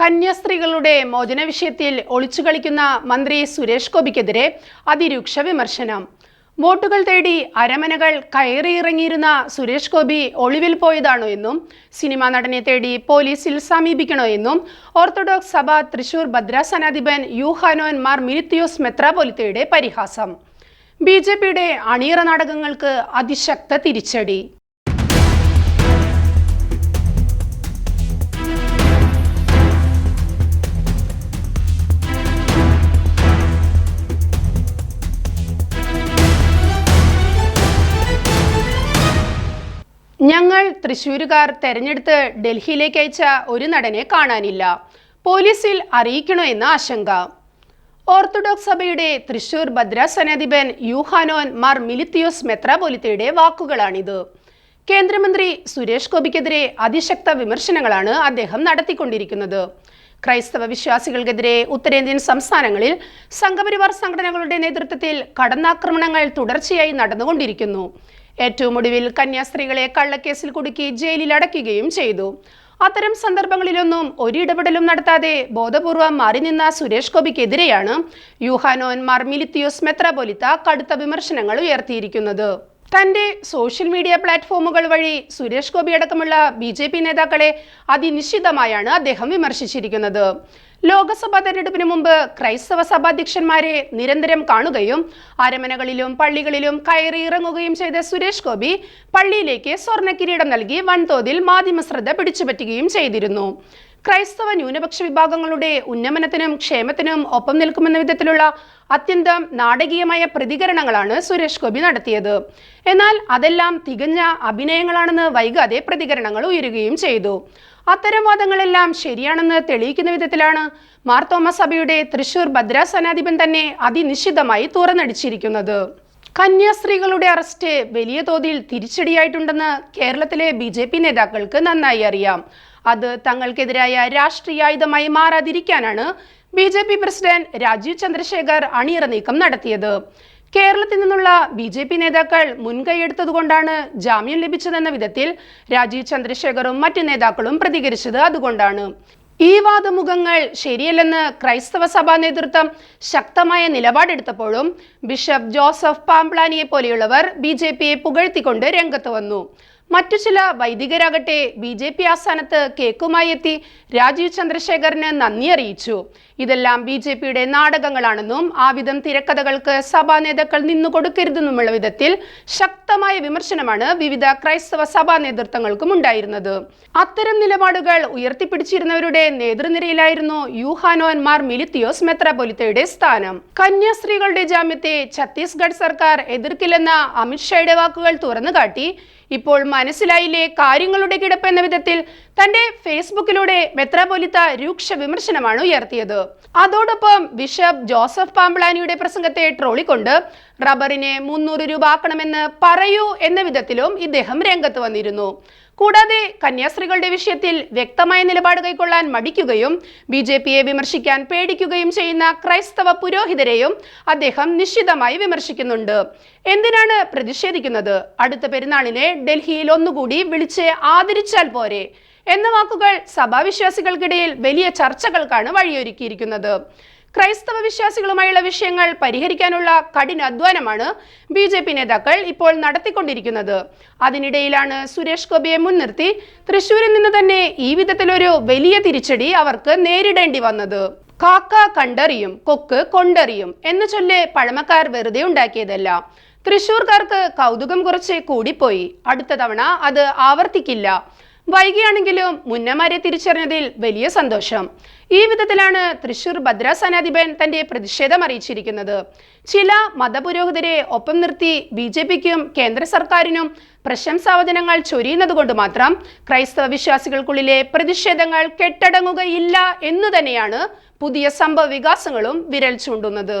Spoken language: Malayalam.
കന്യാസ്ത്രീകളുടെ മോചന വിഷയത്തിൽ ഒളിച്ചു കളിക്കുന്ന മന്ത്രി സുരേഷ് ഗോപിക്കെതിരെ അതിരൂക്ഷ വിമർശനം. വോട്ടുകൾ തേടി അരമനകൾ കയറിയിറങ്ങിയിരുന്ന സുരേഷ് ഗോപി ഒളിവിൽ പോയതാണോ എന്നും സിനിമാ നടനെ തേടി പോലീസിൽ സമീപിക്കണോ എന്നും ഓർത്തഡോക്സ് സഭ തൃശൂർ ഭദ്രാസനാധിപൻ യൂഹാനോൻ മാർ മിനിത്തിയോസ് മെത്രാപൊലിത്തയുടെ പരിഹാസം. ബി ജെ പിയുടെ അണിയറ നാടകങ്ങൾക്ക് അതിശക്ത തിരിച്ചടി. ഞങ്ങൾ തൃശ്ശൂരുകാർ തെരഞ്ഞെടുത്ത് ഡൽഹിയിലേക്ക് അയച്ച ഒരു നടനെ കാണാനില്ല. പോലീസിൽ അറിയിക്കണോ എന്ന ആശങ്ക. ഓർത്തഡോക്സ് സഭയുടെ തൃശൂർ ഭദ്രാസനാധിപൻ യുഹാനോൻ മാർ മിലിത്തിയോസ് മെത്രാപോലിത്തയുടെ വാക്കുകളാണിത്. കേന്ദ്രമന്ത്രി സുരേഷ് ഗോപിക്കെതിരെ അതിശക്ത വിമർശനങ്ങളാണ് അദ്ദേഹം നടത്തിക്കൊണ്ടിരിക്കുന്നത്. ക്രൈസ്തവ വിശ്വാസികൾക്കെതിരെ ഉത്തരേന്ത്യൻ സംസ്ഥാനങ്ങളിൽ സംഘപരിവാർ സംഘടനകളുടെ നേതൃത്വത്തിൽ കടന്നാക്രമണങ്ങൾ തുടർച്ചയായി നടന്നുകൊണ്ടിരിക്കുന്നു. ഏറ്റവും ഒടുവിൽ കന്യാസ്ത്രീകളെ കള്ളക്കേസിൽ കുടുക്കി ജയിലിൽ അടയ്ക്കുകയും ചെയ്തു. അത്തരം സന്ദർഭങ്ങളിലൊന്നും ഒരു ഇടപെടലും നടത്താതെ ബോധപൂർവം മാറി നിന്ന സുരേഷ് ഗോപിക്കെതിരെയാണ് യുഹാനോൻ മാർ മിലിത്തിയോസ് മെത്രാപൊലിത്ത കടുത്ത വിമർശനങ്ങൾ ഉയർത്തിയിരിക്കുന്നത്. തന്റെ സോഷ്യൽ മീഡിയ പ്ലാറ്റ്ഫോമുകൾ വഴി സുരേഷ് ഗോപി അടക്കമുള്ള ബി ജെ പി നേതാക്കളെ അതിനിശ്ചിതമായാണ് അദ്ദേഹം വിമർശിച്ചിരിക്കുന്നത്. ലോക്സഭാ തെരഞ്ഞെടുപ്പിന് മുമ്പ് ക്രൈസ്തവ സഭാധ്യക്ഷന്മാരെ നിരന്തരം കാണുകയും അരമനകളിലും പള്ളികളിലും കയറി ഇറങ്ങുകയും ചെയ്ത സുരേഷ് ഗോപി പള്ളിയിലേക്ക് സ്വർണ കിരീടം നൽകി വൻതോതിൽ മാധ്യമ മാധ്യമശ്രദ്ധ പിടിച്ചുപറ്റുകയും ചെയ്തിരുന്നു. ക്രൈസ്തവ ന്യൂനപക്ഷ വിഭാഗങ്ങളുടെ ഉന്നമനത്തിനും ക്ഷേമത്തിനും ഒപ്പം നിൽക്കുമെന്ന വിധത്തിലുള്ള അത്യന്തം നാടകീയമായ പ്രതികരണങ്ങളാണ് സുരേഷ് ഗോപി നടത്തിയത്. എന്നാൽ അതെല്ലാം തികഞ്ഞ അഭിനയങ്ങളാണെന്ന് വൈകാതെ പ്രതികരണങ്ങൾ ഉയരുകയും ചെയ്തു. അത്തരം വാദങ്ങളെല്ലാം ശരിയാണെന്ന് തെളിയിക്കുന്ന വിധത്തിലാണ് മാർ തോമസ് സഭയുടെ തൃശൂർ ഭദ്രാസനാധിപൻ തന്നെ അതിനിശ്ചിതമായി തുറന്നടിച്ചിരിക്കുന്നത്. കന്യാസ്ത്രീകളുടെ അറസ്റ്റ് വലിയ തോതിൽ തിരിച്ചടിയായിട്ടുണ്ടെന്ന് കേരളത്തിലെ ബി നേതാക്കൾക്ക് നന്നായി അറിയാം. അത് തങ്ങൾക്കെതിരായ രാഷ്ട്രീയായുധമായി മാറാതിരിക്കാനാണ് B J P president Rajeev Chandrasekhar അണിയറ നീക്കം നടത്തിയത്. കേരളത്തിൽ നിന്നുള്ള ബി ജെ പി നേതാക്കൾ മുൻകൈയെടുത്തതുകൊണ്ടാണ് ജാമ്യം ലഭിച്ചതെന്ന വിധത്തിൽ രാജീവ് ചന്ദ്രശേഖറും മറ്റ് നേതാക്കളും പ്രതികരിച്ചത് അതുകൊണ്ടാണ്. ഈ വാദമുഖങ്ങൾ ശരിയല്ലെന്ന് ക്രൈസ്തവ സഭാ നേതൃത്വം ശക്തമായ നിലപാടെടുത്തപ്പോഴും ബിഷപ്പ് ജോസഫ് പാംപ്ലാനിയെ പോലെയുള്ളവർ ബി ജെ പിയെ പുകഴ്ത്തിക്കൊണ്ട് രംഗത്ത് വന്നു. മറ്റു ചില വൈദികരാകട്ടെ ബി ജെ പി ആസ്ഥാനത്ത് കേക്കുമായി എത്തി രാജീവ് ചന്ദ്രശേഖറിന് നന്ദി അറിയിച്ചു. ഇതെല്ലാം ബി ജെ പിയുടെ നാടകങ്ങളാണെന്നും ആവിധം വിധം തിരക്കഥകൾക്ക് സഭാ നേതാക്കൾ നിന്നു കൊടുക്കരുതെന്നുമുള്ള വിധത്തിൽ ശക്തമായ വിമർശനമാണ് വിവിധ ക്രൈസ്തവ സഭാ നേതൃത്വങ്ങൾക്കും ഉണ്ടായിരുന്നത്. അത്തരം നിലപാടുകൾ ഉയർത്തിപ്പിടിച്ചിരുന്നവരുടെ നേതൃനിരയിലായിരുന്നു യൂഹാനോൻ മാർ മിലിത്തിയോസ് മെത്രാപൊലിത്തയുടെ സ്ഥാനം. കന്യാസ്ത്രീകളുടെ ജാമ്യത്തെ ഛത്തീസ്ഗഡ് സർക്കാർ എതിർക്കില്ലെന്ന അമിത്ഷായുടെ വാക്കുകൾ തുറന്നുകാട്ടി ഇപ്പോൾ മനസ്സിലായില്ലേ? കാര്യങ്ങളുടെ കിടപ്പ് എന്ന വിധത്തിൽ തന്റെ ഫേസ്ബുക്കിലൂടെ മെത്രാപൊലിത്ത രൂക്ഷ വിമർശനമാണ് ഉയർത്തിയത്. അതോടൊപ്പം ബിഷപ്പ് ജോസഫ് പാമ്പ്ലാനിയുടെ പ്രസംഗത്തെ ട്രോളിക്കൊണ്ട് റബ്ബറിനെ മുന്നൂറ് രൂപ ആക്കണമെന്ന് പറയൂ എന്ന വിധത്തിലും ഇദ്ദേഹം രംഗത്ത് വന്നിരുന്നു. കൂടാതെ കന്യാസ്ത്രീകളുടെ വിഷയത്തിൽ വ്യക്തമായ നിലപാട് കൈക്കൊള്ളാൻ മടിക്കുകയും ബി ജെ പിയെ വിമർശിക്കാൻ പേടിക്കുകയും ചെയ്യുന്ന ക്രൈസ്തവ പുരോഹിതരെയും അദ്ദേഹം നിശ്ചിതമായി വിമർശിക്കുന്നുണ്ട്. എന്തിനാണ് പ്രതിഷേധിക്കുന്നത്? അടുത്ത പെരുന്നാളിനെ ഡൽഹിയിൽ ഒന്നുകൂടി വിളിച്ച് ആദരിച്ചാൽ പോരെ. എന്ന വാക്കുകൾ സഭാവിശ്വാസികൾക്കിടയിൽ വലിയ ചർച്ചകൾക്കാണ് വഴിയൊരുക്കിയിരിക്കുന്നത്. ക്രൈസ്തവ വിശ്വാസികളുമായുള്ള വിഷയങ്ങൾ പരിഹരിക്കാനുള്ള കഠിന അധ്വാനമാണ് ബി ജെ പി നേതാക്കൾ ഇപ്പോൾ നടത്തിക്കൊണ്ടിരിക്കുന്നത്. അതിനിടയിലാണ് സുരേഷ് ഗോപിയെ മുൻനിർത്തി തൃശൂരിൽ നിന്ന് തന്നെ ഈ വിധത്തിലൊരു വലിയ തിരിച്ചടി അവർക്ക് നേരിടേണ്ടി വന്നത്. കാക്ക കണ്ടറിയും കൊക്ക് കൊണ്ടറിയും എന്ന് ചൊല്ല് പഴമക്കാർ വെറുതെ ഉണ്ടാക്കിയതല്ല. തൃശൂർക്കാർക്ക് കൗതുകം കുറച്ച് കൂടിപ്പോയി. അടുത്ത തവണ അത് ആവർത്തിക്കില്ല. വൈകിയാണെങ്കിലും മുന്നമാരെ തിരിച്ചറിഞ്ഞതിൽ വലിയ സന്തോഷം. ഈ വിധത്തിലാണ് തൃശൂർ ഭദ്രാസനാധിപൻ തന്റെ പ്രതിഷേധം അറിയിച്ചിരിക്കുന്നത്. ചില മതപുരോഹിതരെ ഒപ്പം നിർത്തി ബി ജെ പിക്കും കേന്ദ്ര സർക്കാരിനും പ്രശംസാവചനങ്ങൾ ചൊരിയുന്നത് കൊണ്ട് മാത്രം ക്രൈസ്തവ വിശ്വാസികൾക്കുള്ളിലെ പ്രതിഷേധങ്ങൾ കെട്ടടങ്ങുകയില്ല എന്നു തന്നെയാണ് പുതിയ സംഭവ വികാസങ്ങളും വിരൽ ചൂണ്ടുന്നത്.